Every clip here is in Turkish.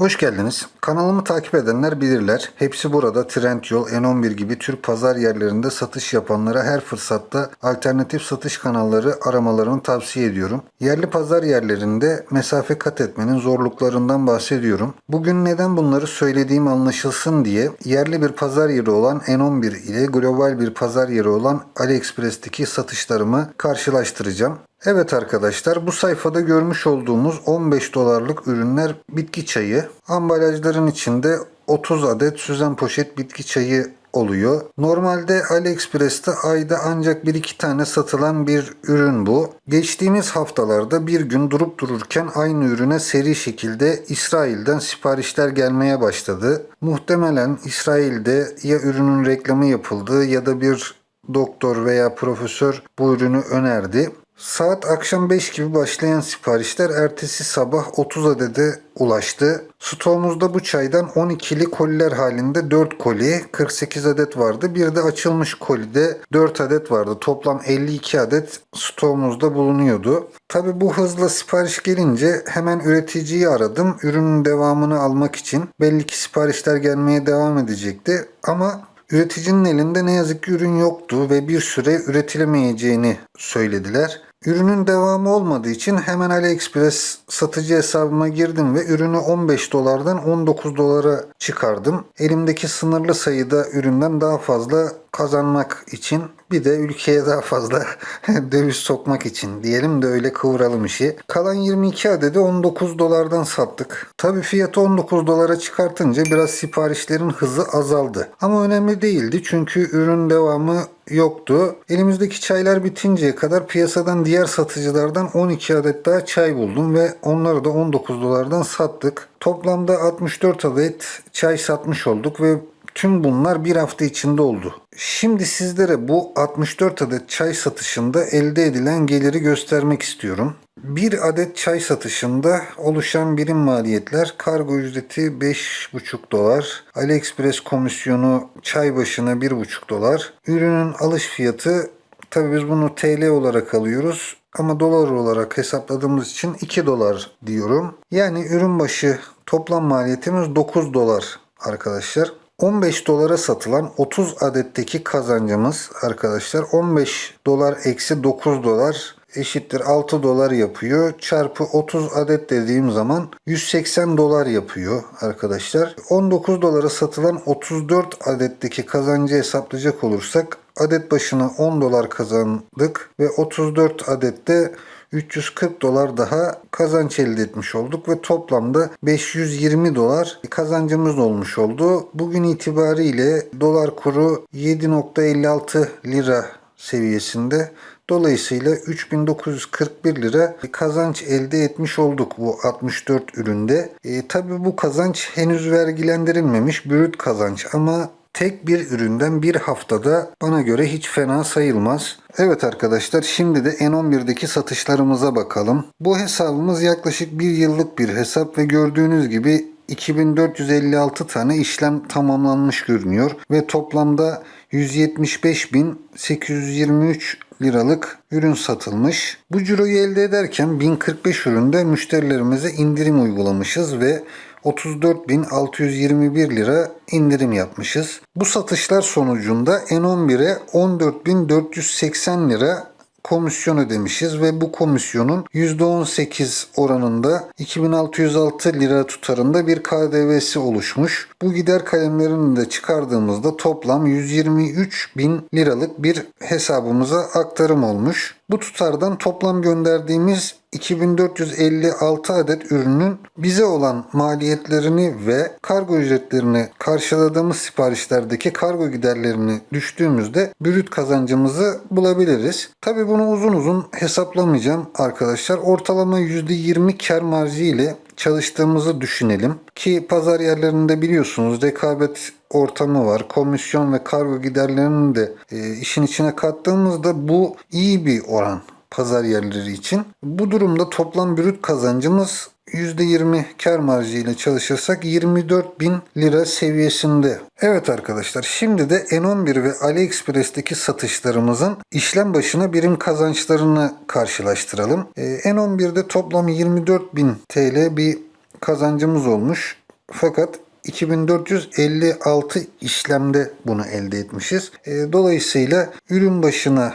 Hoş geldiniz. Kanalımı takip edenler bilirler. Hepsi burada Trendyol, N11 gibi Türk pazar yerlerinde satış yapanlara her fırsatta alternatif satış kanalları aramalarını tavsiye ediyorum. Yerli pazar yerlerinde mesafe kat etmenin zorluklarından bahsediyorum. Bugün neden bunları söylediğim anlaşılsın diye yerli bir pazar yeri olan N11 ile global bir pazar yeri olan AliExpress'teki satışlarımı karşılaştıracağım. Evet arkadaşlar bu sayfada görmüş olduğumuz 15 dolarlık ürünler bitki çayı. Ambalajların içinde 30 adet süzen poşet bitki çayı oluyor. Normalde AliExpress'te ayda ancak 1-2 tane satılan bir ürün bu. Geçtiğimiz haftalarda bir gün durup dururken aynı ürüne seri şekilde İsrail'den siparişler gelmeye başladı. Muhtemelen İsrail'de ya ürünün reklamı yapıldı ya da bir doktor veya profesör bu ürünü önerdi. Saat akşam 5 gibi başlayan siparişler ertesi sabah 30 adede ulaştı. Stoğumuzda bu çaydan 12'li koliler halinde 4 koli, 48 adet vardı. Bir de açılmış kolide 4 adet vardı. Toplam 52 adet stoğumuzda bulunuyordu. Tabi bu hızla sipariş gelince hemen üreticiyi aradım. Ürünün devamını almak için. Belli ki siparişler gelmeye devam edecekti. Ama Üreticinin elinde ne yazık ki ürün yoktu ve bir süre üretilemeyeceğini söylediler. Ürünün devamı olmadığı için hemen AliExpress satıcı hesabıma girdim ve ürünü 15 dolardan 19 dolara çıkardım. Elimdeki sınırlı sayıda üründen daha fazla kazanmak için bir de ülkeye daha fazla döviz sokmak için diyelim de öyle kıvıralım işi. Kalan 22 adedi 19 dolardan sattık. Tabi fiyatı 19 dolara çıkartınca biraz siparişlerin hızı azaldı. Ama önemli değildi çünkü ürün devamı yoktu. Elimizdeki çaylar bitinceye kadar piyasadan diğer satıcılardan 12 adet daha çay buldum ve onları da 19 dolardan sattık. Toplamda 64 adet çay satmış olduk ve Tüm bunlar bir hafta içinde oldu. Şimdi sizlere bu 64 adet çay satışında elde edilen geliri göstermek istiyorum. Bir adet çay satışında oluşan birim maliyetler kargo ücreti 5,5 dolar, AliExpress komisyonu çay başına 1,5 dolar, ürünün alış fiyatı tabi biz bunu TL olarak alıyoruz ama dolar olarak hesapladığımız için 2 dolar diyorum. Yani ürün başı toplam maliyetimiz 9 dolar arkadaşlar. 15 dolara satılan 30 adetteki kazancımız arkadaşlar 15 dolar eksi 9 dolar eşittir 6 dolar yapıyor. Çarpı 30 adet dediğim zaman 180 dolar yapıyor arkadaşlar. 19 dolara satılan 34 adetteki kazancı hesaplayacak olursak adet başına 10 dolar kazandık ve 34 adette 340 dolar daha kazanç elde etmiş olduk ve toplamda 520 dolar kazancımız olmuş oldu. Bugün itibariyle dolar kuru 7.56 lira seviyesinde. Dolayısıyla 3941 lira kazanç elde etmiş olduk bu 64 üründe. E, Tabi bu kazanç henüz vergilendirilmemiş brüt kazanç ama tek bir üründen bir haftada bana göre hiç fena sayılmaz. Evet arkadaşlar şimdi de N11'deki satışlarımıza bakalım. Bu hesabımız yaklaşık bir yıllık bir hesap ve gördüğünüz gibi 2456 tane işlem tamamlanmış görünüyor ve toplamda 175.823 liralık ürün satılmış. Bu ciroyu elde ederken 1045 üründe müşterilerimize indirim uygulamışız ve 34.621 lira indirim yapmışız. Bu satışlar sonucunda N11'e 14.480 lira komisyon ödemişiz ve bu komisyonun %18 oranında 2606 lira tutarında bir KDV'si oluşmuş. Bu gider kalemlerini de çıkardığımızda toplam 123 bin liralık bir hesabımıza aktarım olmuş. Bu tutardan toplam gönderdiğimiz 2456 adet ürünün bize olan maliyetlerini ve kargo ücretlerini karşıladığımız siparişlerdeki kargo giderlerini düştüğümüzde brüt kazancımızı bulabiliriz. Tabi bunu uzun uzun hesaplamayacağım arkadaşlar. Ortalama %20 kar marjı ile çalıştığımızı düşünelim. Ki pazar yerlerinde biliyorsunuz rekabet ortamı var. Komisyon ve kargo giderlerini de e, işin içine kattığımızda bu iyi bir oran pazar yerleri için. Bu durumda toplam brüt kazancımız %20 kar marjı ile çalışırsak 24 bin lira seviyesinde. Evet arkadaşlar şimdi de N11 ve AliExpress'teki satışlarımızın işlem başına birim kazançlarını karşılaştıralım. Ee, N11'de toplam 24 bin TL bir kazancımız olmuş. Fakat 2456 işlemde bunu elde etmişiz. E, dolayısıyla ürün başına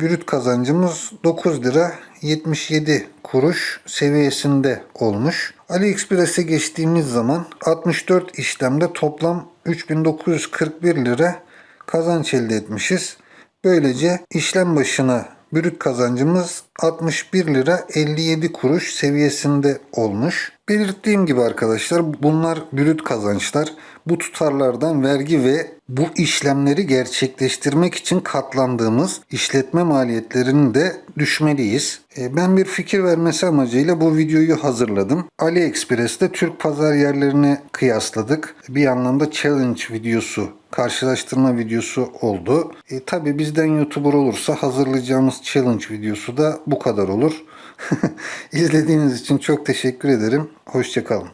brüt kazancımız 9 lira 77 kuruş seviyesinde olmuş. AliExpress'e geçtiğimiz zaman 64 işlemde toplam 3941 lira kazanç elde etmişiz. Böylece işlem başına brüt kazancımız 61 lira 57 kuruş seviyesinde olmuş. Belirttiğim gibi arkadaşlar bunlar brüt kazançlar. Bu tutarlardan vergi ve bu işlemleri gerçekleştirmek için katlandığımız işletme maliyetlerini de düşmeliyiz. E, Ben bir fikir vermesi amacıyla bu videoyu hazırladım. AliExpress'te Türk pazar yerlerini kıyasladık. Bir anlamda challenge videosu karşılaştırma videosu oldu. E, Tabi bizden YouTuber olursa hazırlayacağımız challenge videosu da bu kadar olur. İzlediğiniz için çok teşekkür ederim. Hoşçakalın.